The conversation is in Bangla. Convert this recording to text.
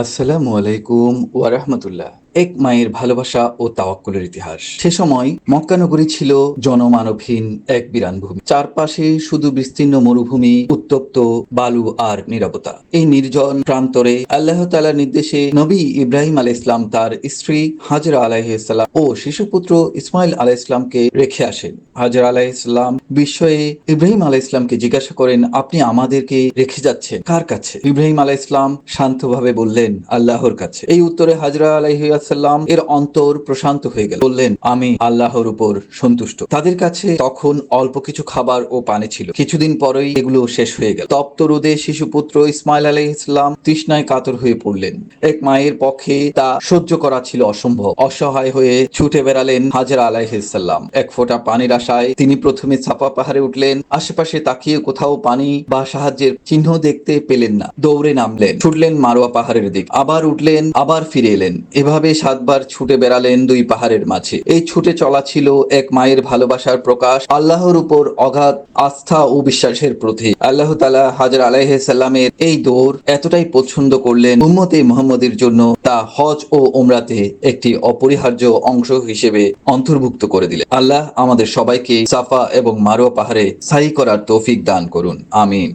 আসসালামু আলাইকুম ওয়ারাহমাতুল্লাহ এক মায়ের ভালোবাসা ও তাওয়াক্কুলের ইতিহাস। সে সময় মক্কানগরী ছিল জনমানবহীন এক বিরান ভূমি। চারপাশে শুধু বিস্তীর্ণ মরুভূমি, উত্তপ্ত বালু আর নিরবতা। এই নির্জন প্রান্তরে আল্লাহ তালার নির্দেশে নবী ইব্রাহিম আলাহ ইসলাম তার স্ত্রী হাজরা আলাইসাল্লাম ও শিশুপুত্র ইসমাইল আলাহ ইসলামকে রেখে আসেন। হাজরা আলাহ ইসলাম বিস্ময়ে ইব্রাহিম আলাহ ইসলামকে জিজ্ঞাসা করেন, আপনি আমাদেরকে রেখে যাচ্ছেন কার কাছে? ইব্রাহিম আলাহ ইসলাম শান্তভাবে বললেন আল্লাহর কাছে। এই উত্তরে হাজরা আলাইসাল্লাম এর অন্তর প্রশান্ত হয়ে গেল। বললেন, আমি আল্লাহর উপর সন্তুষ্ট। তাদের কাছে তখন অল্প কিছু খাবার ও পানি ছিল। কিছুদিন পরেই এগুলো শেষ হয়ে গেল। তপ্ত রোদে শিশুপুত্র ইসমাইল আলাহ ইসলাম তৃষ্ণায় কাতর হয়ে পড়লেন। এক মায়ের পক্ষে তা সহ্য করা ছিল অসম্ভব। অসহায় হয়ে ছুটে বেড়ালেন হাজরা আলাইহিসাল্লাম এক ফোঁটা পানির আশায় তিনি প্রথমে চাপা পাহাড়ে উঠলেন। আশেপাশে তাকিয়ে কোথাও পানি বা সাহায্যের চিহ্ন দেখতে পেলেন না। দৌড়ে নামলেন। ছুটলেন মারোয়া পাহাড়ের দিক। আবার উঠলেন, আবার ফিরে এলেন। এভাবে সাতবার ছুটে বেড়ালেন দুই পাহাড়ের মাঝে। এই ছুটে চলা ছিল এক মায়ের ভালোবাসার প্রকাশ, আল্লাহর উপর অগাধ আস্থা ও বিশ্বাসের প্রতীক আল্লাহ তালা হাজার আলাইসাল্লামের এই দৌড় এতটাই পছন্দ করলেন উম্মতে মোহাম্মদের জন্য তা হজ ও ওমরাতে একটি অপরিহার্য অংশ হিসেবে অন্তর্ভুক্ত করে দিলেন। আল্লাহ আমাদের সবাইকে সাফা এবং মারোয়া পাহাড়ে সাই করার তৌফিক দান করুন। আমিন।